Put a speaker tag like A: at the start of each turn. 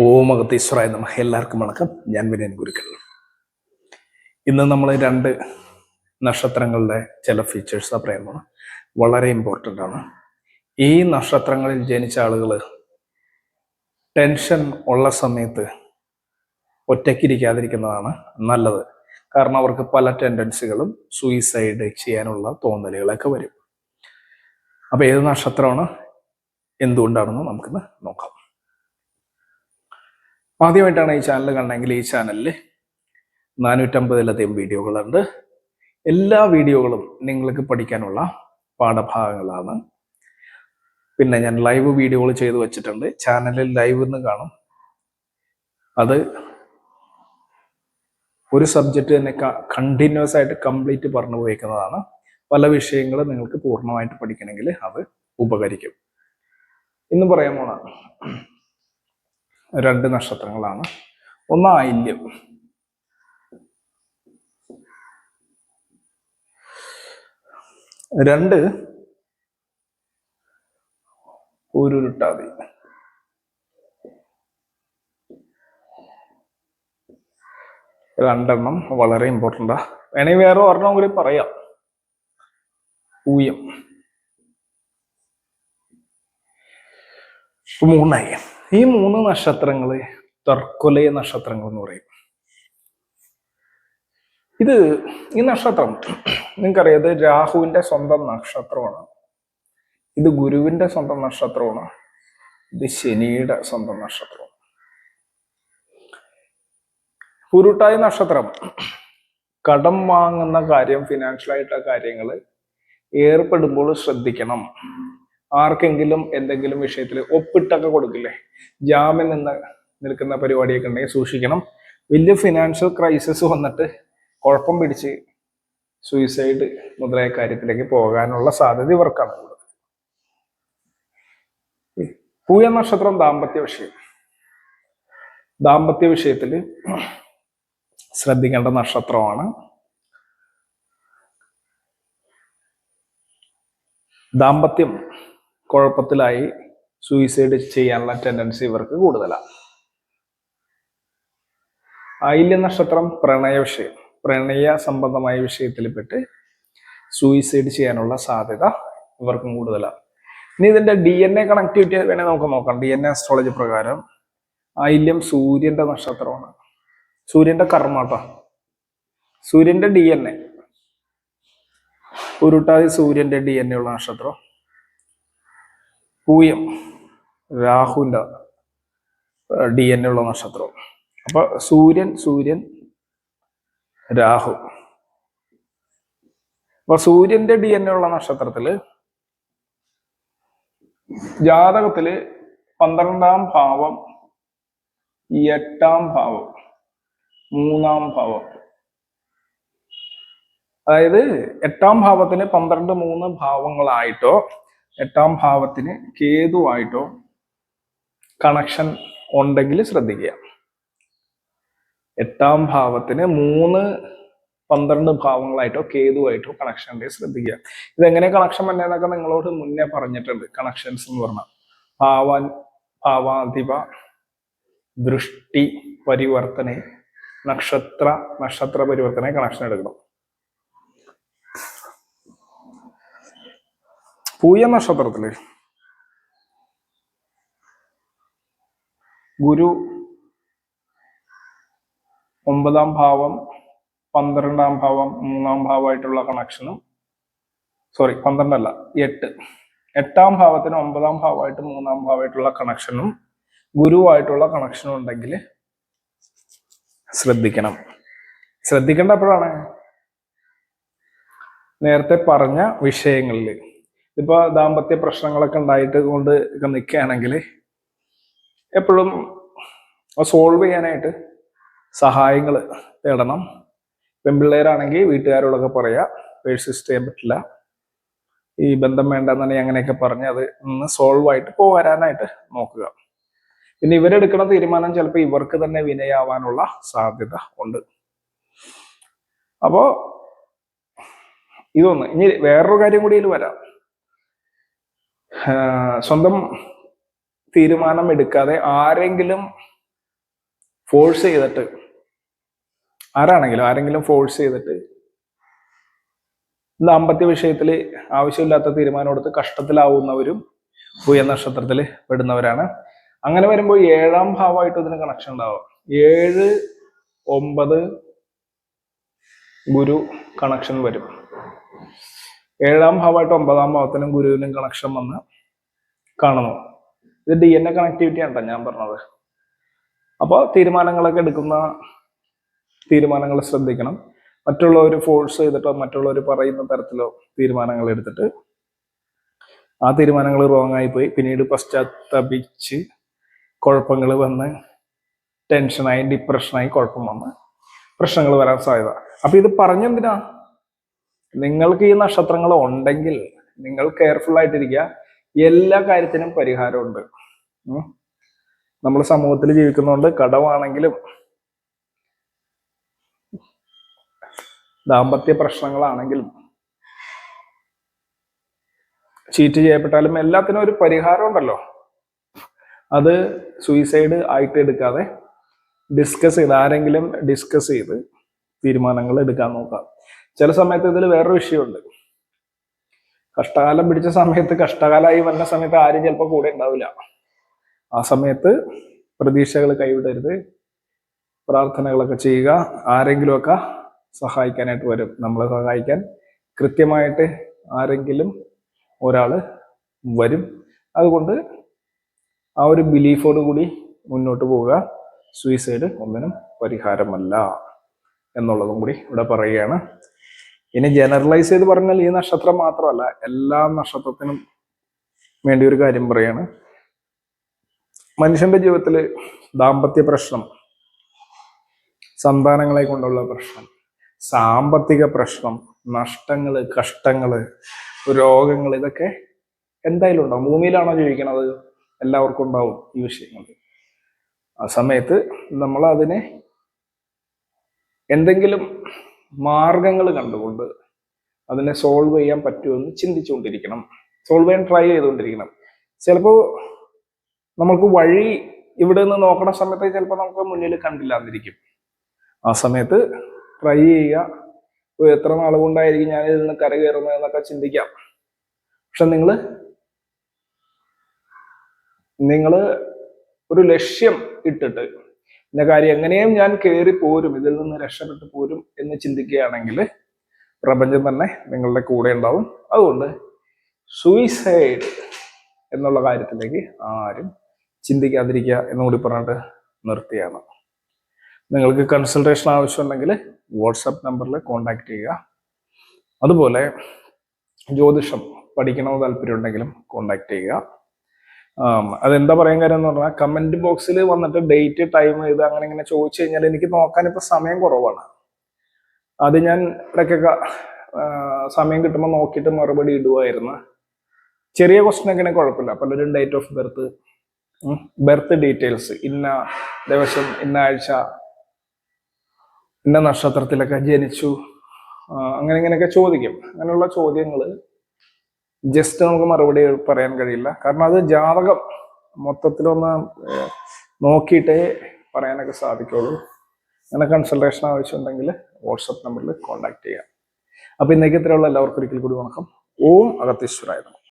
A: ഓമകത്തീശ്വരായ നമ്മ എല്ലാവർക്കും വണക്കം. ഞാൻ വിനയൻ ഗുരുക്കൾ ഇന്ന് നമ്മൾ രണ്ട് നക്ഷത്രങ്ങളുടെ ചില ഫീച്ചേഴ്സ് പറയുന്നത് വളരെ ഇമ്പോർട്ടന്റ് ആണ്. ഈ നക്ഷത്രങ്ങളിൽ ജനിച്ച ആളുകൾ ടെൻഷൻ ഉള്ള സമയത്ത് ഒറ്റയ്ക്കിരിക്കാതിരിക്കുന്നതാണ് നല്ലത്. കാരണം അവർക്ക് പല ടെൻഡൻസികളും സൂയിസൈഡ് ചെയ്യാനുള്ള തോന്നലുകളൊക്കെ വരും. അപ്പൊ ഏത് നക്ഷത്രമാണ്? എന്തുകൊണ്ടാണെന്ന് നമുക്കിന്ന് നോക്കാം. ആദ്യമായിട്ടാണ് ഈ ചാനൽ കണ്ടെങ്കിൽ ഈ ചാനലിൽ നാനൂറ്റമ്പതിലധികം വീഡിയോകളുണ്ട്. എല്ലാ വീഡിയോകളും നിങ്ങൾക്ക് പഠിക്കാനുള്ള പാഠഭാഗങ്ങളാണ്. പിന്നെ ഞാൻ ലൈവ് വീഡിയോകൾ ചെയ്തു വെച്ചിട്ടുണ്ട്. ചാനലിൽ ലൈവ് എന്ന് കാണും. അത് ഒരു സബ്ജക്റ്റ് തന്നെ കണ്ടിന്യൂസ് ആയിട്ട് കംപ്ലീറ്റ് പറഞ്ഞു പോയേക്കുന്നതാണ് പല വിഷയങ്ങൾ നിങ്ങൾക്ക് പൂർണമായിട്ട് പഠിക്കണമെങ്കിൽ അത് ഉപകരിക്കും. ഇന്ന് പറയാൻ പോണ രണ്ട് നക്ഷത്രങ്ങളാണ്. ഒന്ന് ആയില്യം. രണ്ട് ഉരുട്ടാതി. രണ്ടെണ്ണം വളരെ ഇമ്പോർട്ടന്റാ വേണമെങ്കിൽ വേറെ ഒരെണ്ണം കൂടി പറയാം. ഇപ്പൊ മൂന്നായി. ഈ മൂന്ന് നക്ഷത്രങ്ങൾ തർക്കൊലയ നക്ഷത്രങ്ങൾ എന്ന് പറയും. ഇത് ഈ നക്ഷത്രം നിങ്ങൾക്കറിയാം ഇത് രാഹുവിന്റെ സ്വന്തം നക്ഷത്രമാണ്. ഇത് ഗുരുവിന്റെ സ്വന്തം നക്ഷത്രമാണ്. ഇത് ശനിയുടെ സ്വന്തം നക്ഷത്രമാണ് ഉരുട്ടായ നക്ഷത്രം. കടം വാങ്ങുന്ന കാര്യം ഫിനാൻഷ്യൽ ആയിട്ടുള്ള കാര്യങ്ങൾ ഏർപ്പെടുമ്പോൾ ശ്രദ്ധിക്കണം. ആർക്കെങ്കിലും എന്തെങ്കിലും വിഷയത്തിൽ ഒപ്പിട്ടൊക്കെ കൊടുക്കില്ലേ? ജാമ്യം നിന്ന് നിൽക്കുന്ന പരിപാടിയൊക്കെ ഉണ്ടെങ്കിൽ സൂക്ഷിക്കണം. വലിയ ഫിനാൻഷ്യൽ ക്രൈസിസ് വന്നിട്ട് കുഴപ്പം പിടിച്ച് സൂയിസൈഡ് മുതലായ കാര്യത്തിലേക്ക് പോകാനുള്ള സാധ്യത ഇവർക്കാണ് കൂടുതൽ. പൂയ നക്ഷത്രം ദാമ്പത്യ വിഷയം. ദാമ്പത്യ വിഷയത്തിൽ ശ്രദ്ധിക്കേണ്ട നക്ഷത്രമാണ് ദാമ്പത്യം കുഴപ്പത്തിലായി സൂയിസൈഡ് ചെയ്യാനുള്ള ടെൻഡൻസി ഇവർക്ക് കൂടുതലാണ് ആയില്യ നക്ഷത്രം പ്രണയ വിഷയം പ്രണയ സംബന്ധമായ വിഷയത്തിൽപ്പെട്ട് സൂയിസൈഡ് ചെയ്യാനുള്ള സാധ്യത ഇവർക്കും കൂടുതലാണ് ഇനി ഇതിന്റെ ഡി എൻ എ കണക്ടിവിറ്റി വേണേൽ നമുക്ക് നോക്കാം. ഡി എൻ എ അസ്ട്രോളജി പ്രകാരം ആയില്യം സൂര്യന്റെ നക്ഷത്രമാണ്. സൂര്യന്റെ കർമ്മ സൂര്യന്റെ ഡി എൻ എ ഉരുട്ടാതി സൂര്യന്റെ ഡി എൻ എ ഉള്ള നക്ഷത്രം. പൂയം രാഹുവിന്റെ ഡി എൻ എ ഉള്ള നക്ഷത്രം. അപ്പൊ സൂര്യൻ സൂര്യൻ രാഹു. അപ്പൊ സൂര്യന്റെ ഡി എൻ എ ഉള്ള നക്ഷത്രത്തിൽ ജാതകത്തിൽ പന്ത്രണ്ടാം ഭാവം എട്ടാം ഭാവം മൂന്നാം ഭാവം അതായത് എട്ടാം ഭാവത്തിന് പന്ത്രണ്ട് മൂന്ന് ഭാവങ്ങളായിട്ടോ എട്ടാം ഭാവത്തിന് കേതുവായിട്ടോ കണക്ഷൻ ഉണ്ടെങ്കിൽ ശ്രദ്ധിക്കുക. എട്ടാം ഭാവത്തിന് മൂന്ന് പന്ത്രണ്ട് ഭാവങ്ങളായിട്ടോ കേതുവായിട്ടോ കണക്ഷൻ ഉണ്ടെങ്കിൽ ശ്രദ്ധിക്കുക. ഇതെങ്ങനെ കണക്ഷൻ വന്നതെന്നൊക്കെ നിങ്ങളോട് മുന്നേ പറഞ്ഞിട്ടുണ്ട്. കണക്ഷൻസ് എന്ന് പറഞ്ഞാൽ ഭാവാൻ ഭാവാധിപ ദൃഷ്ടി പരിവർത്തന നക്ഷത്ര നക്ഷത്ര പരിവർത്തന കണക്ഷൻ എടുക്കണം. പൂയ നക്ഷത്രത്തിൽ ഗുരു ഒമ്പതാം ഭാവം പന്ത്രണ്ടാം ഭാവം മൂന്നാം ഭാവമായിട്ടുള്ള കണക്ഷനും സോറി പന്ത്രണ്ടല്ല എട്ട്. എട്ടാം ഭാവത്തിന് ഒമ്പതാം ഭാവമായിട്ട് മൂന്നാം ഭാവമായിട്ടുള്ള കണക്ഷനും ഗുരുവായിട്ടുള്ള കണക്ഷനും ഉണ്ടെങ്കിൽ ശ്രദ്ധിക്കണം. ശ്രദ്ധിക്കേണ്ട എപ്പോഴാണ് നേരത്തെ പറഞ്ഞ വിഷയങ്ങളിൽ ഇപ്പൊ ദാമ്പത്യ പ്രശ്നങ്ങളൊക്കെ ഉണ്ടായിട്ട് കൊണ്ട് നിൽക്കുകയാണെങ്കിൽ എപ്പോഴും സോൾവ് ചെയ്യാനായിട്ട് സഹായങ്ങൾ തേടണം. പെൺപിള്ളേരാണെങ്കിൽ വീട്ടുകാരോടൊക്കെ പറയാ പേഴ്സിസ്റ്റ് ചെയ്യാൻ പറ്റില്ല. ഈ ബന്ധം വേണ്ട വേണ്ടെന്നുണ്ടെങ്കിൽ അങ്ങനെയൊക്കെ പറഞ്ഞ് അത് ഒന്ന് സോൾവ് ആയിട്ട് പോരാനായിട്ട് നോക്കുക. പിന്നെ ഇവരെടുക്കുന്ന തീരുമാനം ചിലപ്പോൾ ഇവർക്ക് തന്നെ വിനയാവാനുള്ള സാധ്യത ഉണ്ട്. അപ്പോ ഇതൊന്ന് ഇനി വേറൊരു കാര്യം കൂടി ഇതിൽ വരാം. സ്വന്തം തീരുമാനം എടുക്കാതെ ആരെങ്കിലും ഫോഴ്സ് ചെയ്തിട്ട് ആരാണെങ്കിലും ആരെങ്കിലും ഫോഴ്സ് ചെയ്തിട്ട് ദാമ്പത്യ വിഷയത്തിൽ ആവശ്യമില്ലാത്ത തീരുമാനം എടുത്ത് കഷ്ടത്തിലാവുന്നവരും ഭൂയ നക്ഷത്രത്തിൽ പെടുന്നവരാണ്. അങ്ങനെ വരുമ്പോൾ ഏഴാം ഭാവമായിട്ട് ഇതിന് കണക്ഷൻ ഉണ്ടാവും. ഏഴ് ഒമ്പത് ഗുരു കണക്ഷൻ വരും. ഏഴാം ഭാവമായിട്ട് ഒമ്പതാം ഭാവത്തിനും ഗുരുവിനും കണക്ഷൻ വന്ന് കാണുന്നു. ഇത് ഡി എൻ എ കണക്ടിവിറ്റി ആണ് ഞാൻ പറഞ്ഞത്. അപ്പോൾ തീരുമാനങ്ങളൊക്കെ എടുക്കുന്ന തീരുമാനങ്ങൾ ശ്രദ്ധിക്കണം. മറ്റുള്ളവർ ഫോഴ്സ് ചെയ്തിട്ടോ മറ്റുള്ളവർ പറയുന്ന തരത്തിലോ തീരുമാനങ്ങൾ എടുത്തിട്ട് ആ തീരുമാനങ്ങൾ റോങ് ആയിപ്പോയി പോയി. പിന്നീട് പശ്ചാത്തപിച്ച് കുഴപ്പങ്ങൾ വന്ന് ടെൻഷനായി ഡിപ്രഷനായി കുഴപ്പം വന്ന് പ്രശ്നങ്ങൾ വരാൻ സാധ്യത. അപ്പൊ ഇത് പറഞ്ഞെന്തിനാ? നിങ്ങൾക്ക് ഈ നക്ഷത്രങ്ങൾ ഉണ്ടെങ്കിൽ നിങ്ങൾ കെയർഫുൾ ആയിട്ടിരിക്കുക. എല്ലാ കാര്യത്തിനും പരിഹാരമുണ്ട്. നമ്മൾ സമൂഹത്തിൽ ജീവിക്കുന്നതുകൊണ്ട് കടമാണെങ്കിലും ദാമ്പത്യ പ്രശ്നങ്ങളാണെങ്കിലും ചീറ്റ് ചെയ്യപ്പെട്ടാലും എല്ലാത്തിനും ഒരു പരിഹാരം ഉണ്ടല്ലോ അത് സൂയിസൈഡ് ആയിട്ട് എടുക്കാതെ ഡിസ്കസ് ചെയ്ത് ആരെങ്കിലും ഡിസ്കസ് ചെയ്ത് തീരുമാനങ്ങൾ എടുക്കാൻ നോക്കാം. ചില സമയത്ത് ഇതിൽ വേറൊരു വിഷയമുണ്ട്. കഷ്ടകാലം പിടിച്ച സമയത്ത് കഷ്ടകാലമായി വന്ന സമയത്ത് ആരും ചിലപ്പോൾ കൂടെ ഉണ്ടാവില്ല. ആ സമയത്ത് പ്രതീക്ഷകൾ കൈവിടരുത്. പ്രാർത്ഥനകളൊക്കെ ചെയ്യുക. ആരെങ്കിലുമൊക്കെ സഹായിക്കാനായിട്ട് വരും. നമ്മളെ സഹായിക്കാൻ കൃത്യമായിട്ട് ആരെങ്കിലും ഒരാൾ വരും. അതുകൊണ്ട് ആ ഒരു ബിലീഫോട് കൂടി മുന്നോട്ട് പോവുക. സൂയിസൈഡ് ഒന്നിനും പരിഹാരമല്ല എന്നുള്ളതും കൂടി ഇവിടെ പറയുകയാണ്. ഇനി ജനറലൈസ് ചെയ്ത് പറഞ്ഞാൽ ഈ നക്ഷത്രം മാത്രമല്ല എല്ലാ നക്ഷത്രത്തിനും വേണ്ടി ഒരു കാര്യം പറയാണ്. മനുഷ്യന്റെ ജീവിതത്തിൽ ദാമ്പത്യ പ്രശ്നം സന്താനങ്ങളെ കൊണ്ടുള്ള പ്രശ്നം സാമ്പത്തിക പ്രശ്നം നഷ്ടങ്ങൾ കഷ്ടങ്ങൾ രോഗങ്ങൾ ഇതൊക്കെ എന്തായാലും ഉണ്ടാവും. ഭൂമിയിലാണോ ജീവിക്കണത്? എല്ലാവർക്കും ഉണ്ടാവും ഈ വിഷയങ്ങൾ ആ സമയത്ത് നമ്മൾ അതിനെ എന്തെങ്കിലും മാർഗങ്ങൾ കണ്ടുകൊണ്ട് അതിനെ സോൾവ് ചെയ്യാൻ പറ്റുമെന്ന് ചിന്തിച്ചുകൊണ്ടിരിക്കണം. സോൾവ് ചെയ്യാൻ ട്രൈ ചെയ്തുകൊണ്ടിരിക്കണം. ചിലപ്പോൾ നമുക്ക് വഴി ഇവിടെ നിന്ന് നോക്കണ സമയത്ത് ചിലപ്പോൾ നമുക്ക് മുന്നിൽ കണ്ടില്ലാതിരിക്കും ആ സമയത്ത് ട്രൈ ചെയ്യുക. എത്ര നാൾ കൊണ്ടായിരിക്കും ഞാൻ ഇതിൽ നിന്ന് കരകയറുന്നത് എന്നൊക്കെ ചിന്തിക്കാം. പക്ഷെ നിങ്ങൾ നിങ്ങൾ ഒരു ലക്ഷ്യം ഇട്ടിട്ട് ഇന്ന കാര്യം എങ്ങനെയും ഞാൻ കയറി പോരും ഇതിൽ നിന്ന് രക്ഷപ്പെട്ട് പോരും എന്ന് ചിന്തിക്കുകയാണെങ്കിൽ പ്രപഞ്ചം തന്നെ നിങ്ങളുടെ കൂടെ ഉണ്ടാവും. അതുകൊണ്ട് സൂയിസൈഡ് എന്നുള്ള കാര്യത്തിലേക്ക് ആരും ചിന്തിക്കാതിരിക്കുക എന്നുകൂടി പറഞ്ഞിട്ട് നിർത്തിയാണ്. നിങ്ങൾക്ക് കൺസൾട്ടേഷൻ ആവശ്യമുണ്ടെങ്കിൽ വാട്സപ്പ് നമ്പറിൽ കോൺടാക്ട് ചെയ്യുക. അതുപോലെ ജ്യോതിഷം പഠിക്കണമെന്ന് താല്പര്യം ഉണ്ടെങ്കിലും കോൺടാക്ട് ചെയ്യുക അതെന്താ പറയാൻ കാര്യം എന്ന് പറഞ്ഞാൽ കമന്റ് ബോക്സിൽ വന്നിട്ട് ഡേറ്റ് ടൈം ഇത് അങ്ങനെ ഇങ്ങനെ ചോദിച്ചു കഴിഞ്ഞാൽ എനിക്ക് നോക്കാൻ ഇപ്പൊ സമയം കുറവാണ്. അത് ഞാൻ ഇടയ്ക്കൊക്കെ സമയം കിട്ടുമ്പോൾ നോക്കിയിട്ട് മറുപടി ഇടുമായിരുന്നു ചെറിയ ക്വസ്റ്റൻ ഒക്കെ കുഴപ്പമില്ല. പലരും date of birth birth details ഇന്ന ദിവസം ഇന്ന ആഴ്ച ഇന്ന നക്ഷത്രത്തിലൊക്കെ ജനിച്ചു അങ്ങനെ ഇങ്ങനെയൊക്കെ ചോദിക്കും. അങ്ങനെയുള്ള ചോദ്യങ്ങൾ ജസ്റ്റ് നമുക്ക് മറുപടി പറയാൻ കഴിയില്ല. കാരണം അത് ജാതകം മൊത്തത്തിലൊന്ന് നോക്കിയിട്ടേ പറയാനൊക്കെ സാധിക്കുള്ളൂ. അങ്ങനെ കൺസൾട്ടേഷൻ ആവശ്യമുണ്ടെങ്കിൽ വാട്സപ്പ് നമ്പറിൽ കോൺടാക്ട് ചെയ്യാം. അപ്പോൾ ഇന്നേക്ക് ഇത്രയുള്ള എല്ലാവർക്കും ഒരിക്കൽ കൂടി വണക്കം. ഓം അഗത്തീശ്വരായിരുന്നു